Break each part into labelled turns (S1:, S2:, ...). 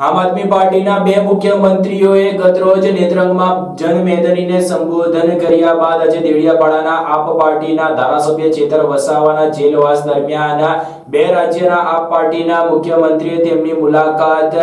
S1: આમ આદમી પાર્ટીના બે મુખ્યમંત્રીઓએ ગતરોજ નેત્રંગમાં જનમેદનીને સંબોધન કર્યા બાદ આજે દેડિયાપાડાના આપ પાર્ટીના ધારાસભ્ય ચેતર વસાવાના જેલવાસ દરમિયાન બે રાજ્યના આપ પાર્ટીના મુખ્યમંત્રીએ તેમની મુલાકાત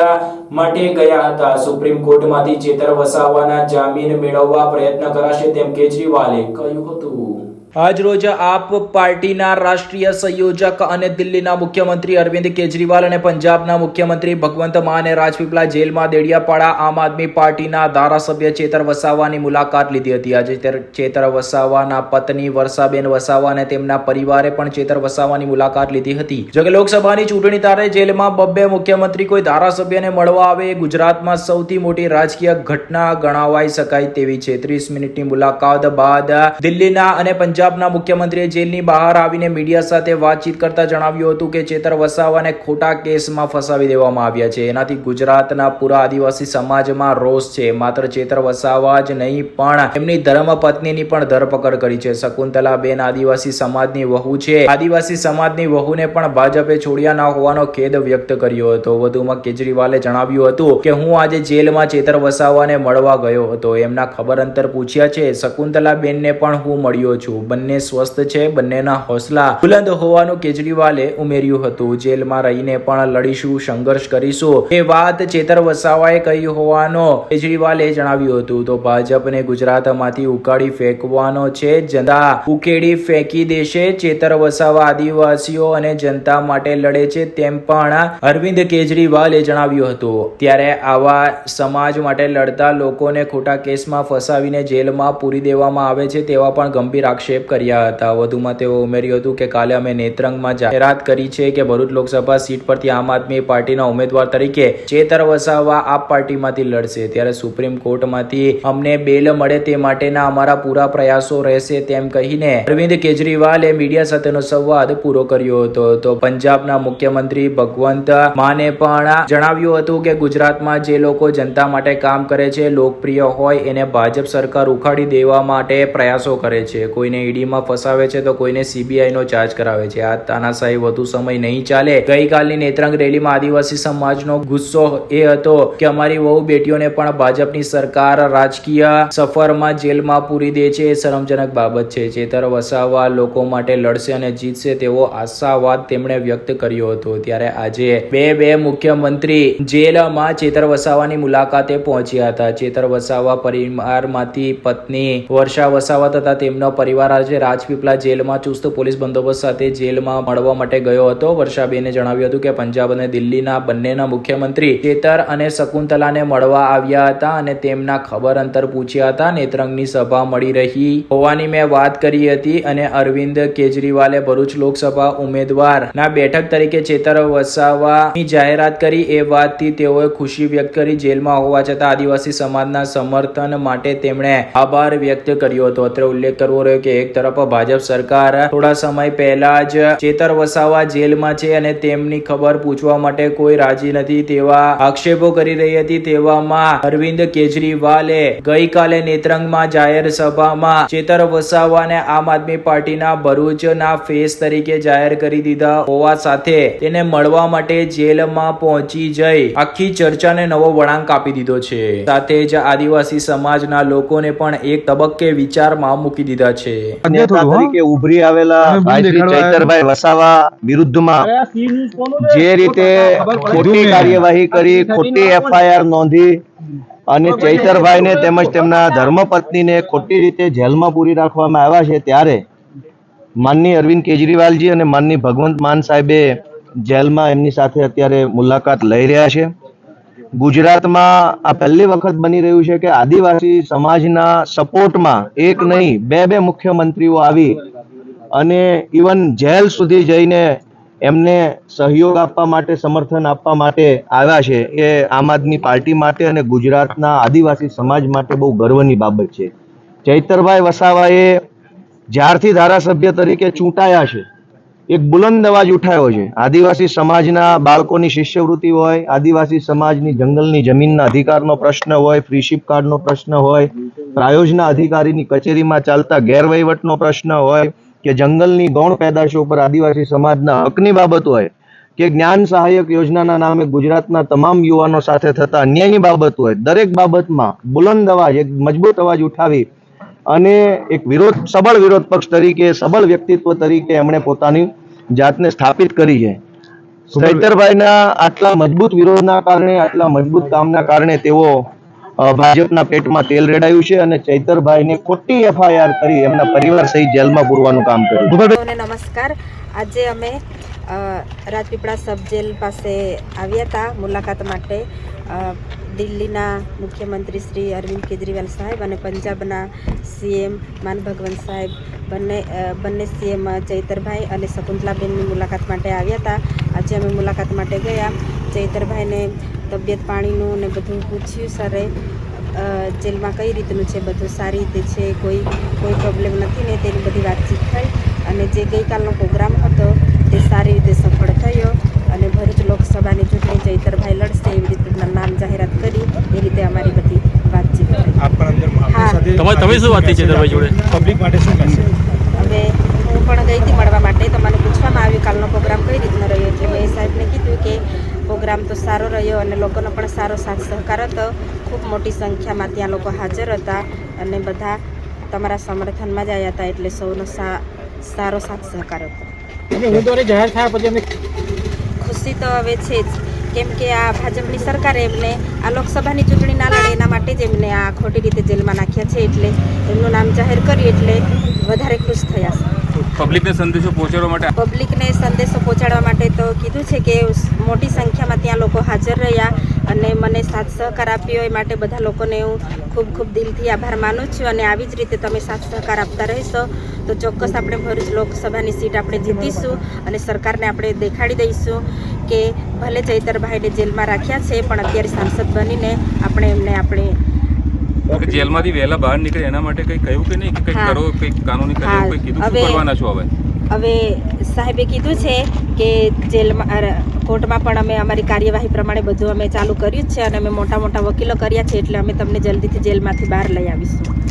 S1: માટે ગયા હતા. સુપ્રીમ કોર્ટમાંથી ચેતર વસાવાના જામીન મેળવવા પ્રયત્ન કરાશે તેમ કેજરીવાલે કહ્યું હતું. આજ રોજ આપ પાર્ટીના રાષ્ટ્રીય સંયોજક અને દિલ્હીના મુખ્યમંત્રી અરવિંદ કેજરીવાલ અને પંજાબના મુખ્યમંત્રી ભગવંત માને રાજપીપળા જેલમાં દેડિયાપાડા આમ આદમી પાર્ટીના ધારાસભ્ય ચેતર વસાવાની મુલાકાત લીધી હતી. આજે ચેતર- વસાવાના પત્ની વર્ષાબેન વસાવા અને તેમના પરિવારે પણ ચેતર વસાવાની મુલાકાત લીધી હતી. જોકે લોકસભાની ચૂંટણી તારે જેલમાં બબ્બે મુખ્યમંત્રી કોઈ ધારાસભ્યને મળવા આવે એ ગુજરાતમાં સૌથી મોટી રાજકીય ઘટના ગણાવાઈ શકાય તેવી છે. ત્રીસ મિનિટની મુલાકાત બાદ દિલ્હીના અને પંજાબના મુખ્યમંત્રીએ જેલની બહાર આવીને મીડિયા સાથે વાતચીત કરતા જણાવ્યું હતું કે ચેતર વસાવાને ખોટા કેસમાં ફસાવી દેવામાં આવ્યા છે. એનાથી ગુજરાતના પૂરા આદિવાસી સમાજમાં રોષ છે. માત્ર ચેતર વસાવા જ નહીં, પણ એમની ધર્મપત્નીની પણ ધરપકડ કરી છે. શકુંતલાબેન આદિવાસી સમાજની વહુ છે. આદિવાસી સમાજની વહુને પણ ભાજપે છોડ્યા ના હોવાનો ખેદ વ્યક્ત કર્યો હતો. વધુમાં કેજરીવાલે જણાવ્યું હતું કે, હું આજે જેલમાં ચેતર વસાવાને મળવા ગયો હતો. એમના ખબર અંતર પૂછ્યા છે. શકુંતલાબેનને પણ હું મળ્યો છું. બંને સ્વસ્થ છે, બંનેના હોસલા બુલંદ હોવાનું કેજરીવાલે ઉમેર્યું હતું. જેલમાં રહીને પણ લડીશું, સંઘર્ષ કરીશું. એ વાત ચેતર વસાવાએ કહી હોવાનો કેજરીવાલે જણાવ્યું હતું. તો ભાજપને ગુજરાતમાંથી ઉકાળી ફેંકવાનો છે જનતા ઉકેડી ફેંકી દેશે ચેતર વસાવા આદિવાસીઓ અને જનતા માટે લડે છે તેમ પણ અરવિંદ કેજરીવાલે જણાવ્યું હતું. ત્યારે આવા સમાજ માટે લડતા લોકોને ખોટા કેસમાં ફસાવીને જેલમાં પૂરી દેવામાં આવે છે તેવા પણ ગંભીર આક્ષેપ કર્યા હતા. વધુમાં તેઓ ઉમેર્યું હતું કે કાલે અમે નેત્રંગમાં જાહેરાત કરી છે કે ભરૂચ લોકસભા સીટ પરથી આમ આદમી પાર્ટીના ઉમેદવાર તરીકે ચેતર વસાવા આપ પાર્ટીમાંથી લડશે. ત્યારે સુપ્રીમ કોર્ટમાંથી અમને બેલ મળે તે માટેના અમારા પૂરા પ્રયાસો રહેશે તેમ કહીને અરવિંદ કેજરીવાલે મીડિયા સાથેનો સંવાદ પૂરો કર્યો હતો. તો પંજાબના મુખ્યમંત્રી ભગવંત માને પણ જણાવ્યું હતું કે ગુજરાતમાં જે લોકો જનતા માટે કામ કરે છે, લોકપ્રિય હોય એને ભાજપ સરકાર ઉખાડી દેવા માટે પ્રયાસો કરે છે. કોઈને ઈડીમાં ફસાવે છે તો કોઈને સીબીઆઈનો ચાર્જ કરાવે છે. આ તાનાશાહી વધુ સમય નહીં ચાલે. ગઈકાલની નેત્રંગ રેલીમાં આદિવાસી સમાજનો ગુસ્સો એ હતો કે અમારી વહુ બેટીઓને પણ ભાજપની સરકાર રાજકીય સફરમાં જેલમાં પૂરી દે છે એ શરમજનક બાબત છે. ચેતર વસાવા લોકો માટે લડશે અને જીતશે તેવો આશાવાદ તેમણે વ્યક્ત કર્યો હતો. ત્યારે આજે બે બે મુખ્યમંત્રી જેલમાં ચેતર વસાવાની મુલાકાતે પહોંચ્યા હતા. ચેતર વસાવા પરિવારમાંથી પત્ની વર્ષા વસાવા તથા તેમનો પરિવાર આજે રાજપીપળા જેલમાં ચુસ્ત પોલીસ બંદોબસ્ત સાથે જેલમાં મળવા માટે ગયો હતો. વર્ષાબેને જણાવ્યું હતું કે પંજાબ અને દિલ્હીના બંનેના મુખ્યમંત્રી ચેતર અને શકુંતલાને મળવા આવ્યા હતા અને તેમના ખબર અંતર પૂછ્યા હતા. નેત્રંગની સભા મળી રહી હોવાની મેં વાત કરી હતી અને અરવિંદ કેજરીવાલે ભરૂચ લોકસભા ઉમેદવાર ના બેઠક તરીકે ચેતર વસાવાની જાહેરાત કરી. એ વાતથી તેઓએ ખુશી વ્યક્ત કરી. જેલમાં હોવા છતાં આદિવાસી સમાજના સમર્થન માટે તેમણે આભાર વ્યક્ત કર્યો હતો. અત્રે ઉલ્લેખ કરવો રહ્યો કે એક તરફ ભાજપ સરકાર થોડા સમય પહેલા જ ચેતર વસાવા જેલમાં છે અને તેમની ખબર પૂછવા માટે કોઈ રાજી નથી તેવા આક્ષેપો કરી રહી હતી. તેવામાં અરવિંદ કેજરીવાલે ગઈકાલે નેત્રંગમાં જાહેર સભામાં ચેતર વસાવાને આમ આદમી પાર્ટીના ભરૂચના ફેસ તરીકે જાહેર કરી દીધા હોવા સાથે તેને મળવા માટે જેલમાં પહોંચી જઈ આખી ચર્ચાને નવો વળાંક આપી દીધો છે. સાથે જ આદિવાસી સમાજના લોકોને પણ એક તબક્કે વિચારમાં મૂકી દીધા છે.
S2: નેતા તરીકે ઉભરી આવેલા ચૈતરભાઈ વસાવા વિરુદ્ધમાં જે રીતે ખોટી કાર્યવાહી કરી ખોટી એફઆઈઆર નોંધી અને ચૈતરભાઈને તેમજ તેમના ધર્મપત્નીને ખોટી રીતે જેલમાં પૂરી રાખવામાં આવ્યા છે ત્યારે માનની અરવિંદ કેજરીવાલજી અને માનની ભગવંત માન સાહેબે જેલમાં એમની સાથે અત્યારે મુલાકાત લઈ રહ્યા છે. ગુજરાતમાં આ પહેલી વખત બની રહ્યું છે કે આદિવાસી સમાજના સપોર્ટમાં એક નહીં, બે બે મુખ્યમંત્રીઓ આવી અને ઇવન જેલ સુધી જઈને એમને સહયોગ આપવા માટે, સમર્થન આપવા માટે આવ્યા છે. એ આમ આદમી પાર્ટી માટે અને ગુજરાતના આદિવાસી સમાજ માટે બહુ ગર્વની બાબત છે. ચૈતરભાઈ વસાવાએ જ્યારથી ધારાસભ્ય તરીકે ચૂંટાયા છે એક બુલંદ અવાજ ઉઠાયો છે. આદિવાસી સમાજના બાળકોની શિષ્યવૃત્તિ હોય, આદિવાસી સમાજની જંગલની જમીનના અધિકારનો પ્રશ્ન હોય, ફ્રીશીપ કાર્ડનો પ્રશ્ન હોય, પ્રાયોજના અધિકારીની કચેરીમાં ચાલતા ગેરવહીવટનો પ્રશ્ન હોય, કે જંગલની ગૌણ પેદાશો પર આદિવાસી સમાજના હકની બાબત હોય, કે જ્ઞાન સહાયક યોજનાના નામે ગુજરાતના તમામ યુવાનો સાથે થતા અન્યાયની બાબત હોય, દરેક બાબતમાં બુલંદ અવાજ, એક મજબૂત અવાજ ઉઠાવી અને એક વિરોધ સબળ વિરોધ પક્ષ તરીકે સબળ વ્યક્તિત્વ તરીકે એમણે પોતાની જાતને સ્થાપિત કરી છે. ચૈતરભાઈના આટલા મજબૂત વિરોધના કારણે આટલા મજબૂત કામના કારણે તેઓ ભાજપના પેટમાં તેલ રેડાયું છે અને ચૈતરભાઈને ખોટી એફઆઈઆર કરી એમના પરિવાર સહિત જેલમાં પૂરવાનું કામ કર્યું
S3: નમસ્કાર. આજે અમે રાજપીપળા સબ જેલ પાસે આવ્યા હતા મુલાકાત માટે. દિલ્હીના મુખ્યમંત્રી શ્રી અરવિંદ કેજરીવાલ સાહેબ અને પંજાબના સીએમ માન ભગવંત સાહેબ. બંને બંને સીએમ ચૈતરભાઈ અને શકુંતલાબેનની મુલાકાત માટે આવ્યા હતા. આજે અમે મુલાકાત માટે ગયા. ચૈતરભાઈને તબિયત પાણીનું ને બધું પૂછ્યું, સરે જેલમાં કઈ રીતનું છે? બધું સારી રીતે છે? કોઈ કોઈ પ્રોબ્લેમ નથી ને? તેની બધી વાતચીત થઈ. અને જે ગઈકાલનો પ્રોગ્રામ હતો તે સારી રીતે સફળ થયો અને ભરૂચ લોકસભાની ચૂંટણી ચૈતરભાઈ લડશે એવી રીતે નામ જાહેરાત કરી એ રીતે અમારી બધી વાતચીત
S4: તમારે- તમે શું વાત થઈ જોડે?
S5: પબ્લિક માટે શું
S3: હવે હું પણ ગઈ હતી મળવા માટે તો મને પૂછવામાં આવ્યું કાલનો પ્રોગ્રામ કઈ રીતનો રહ્યો એટલે મેં સાહેબને કીધું કે પ્રોગ્રામ તો સારો રહ્યો અને લોકોનો પણ સારો સાથ સહકાર હતો. ખૂબ મોટી સંખ્યામાં ત્યાં લોકો હાજર હતા અને બધા તમારા સમર્થનમાં જ આવ્યા હતા એટલે સૌનો સા સારો સાથ સહકાર હતો
S5: એટલે ઉમેદવારી જાહેર થયા પછી અમે
S3: ખુશી તો હવે છે જ. કેમ કે આ ભાજપની સરકારે એમને આ લોકસભાની ચૂંટણી ના લડે એના માટે જ એમને આ ખોટી રીતે જેલમાં નાખ્યા છે એટલે એમનું નામ જાહેર કર્યું એટલે વધારે ખુશ થયા છે.
S4: પબ્લિકને સંદેશો પહોંચાડવા માટે
S3: પબ્લિકને સંદેશો પહોંચાડવા માટે તો કીધું છે કે મોટી સંખ્યામાં ત્યાં લોકો હાજર રહ્યા અને મને સાથ સહકાર આપ્યો. એ માટે બધા લોકોને હું ખૂબ ખૂબ દિલથી આભાર માનું છું અને આવી જ રીતે તમે સાથ સહકાર આપતા રહેશો. તો ચોક્કસ આપણે ભરૂચ લોકસભાની સીટ આપણે જીતીશું અને સરકારને આપણે દેખાડી દઈશું કે ભલે ચૈતરભાઈને જેલમાં રાખ્યા છે પણ અત્યારે સાંસદ બનીને આપણે એમને આપણે
S4: જેલમાંથી વહેલા બહાર નીકળે એના માટે કંઈ કહ્યું કે નહીં? કે કંઈક કરો કંઈક કાનૂની કરે કંઈક કીધું? શું કરવાના છો હવે?
S3: હવે સાહેબે કીધું છે કે જેલમાં કોર્ટમાં પણ અમે અમારી કાર્યવાહી પ્રમાણે બધું અમે ચાલુ કર્યું જ છે અને અમે મોટા મોટા વકીલો કર્યા છે એટલે અમે તમને જલ્દીથી જેલમાંથી બહાર લઈ આવીશું.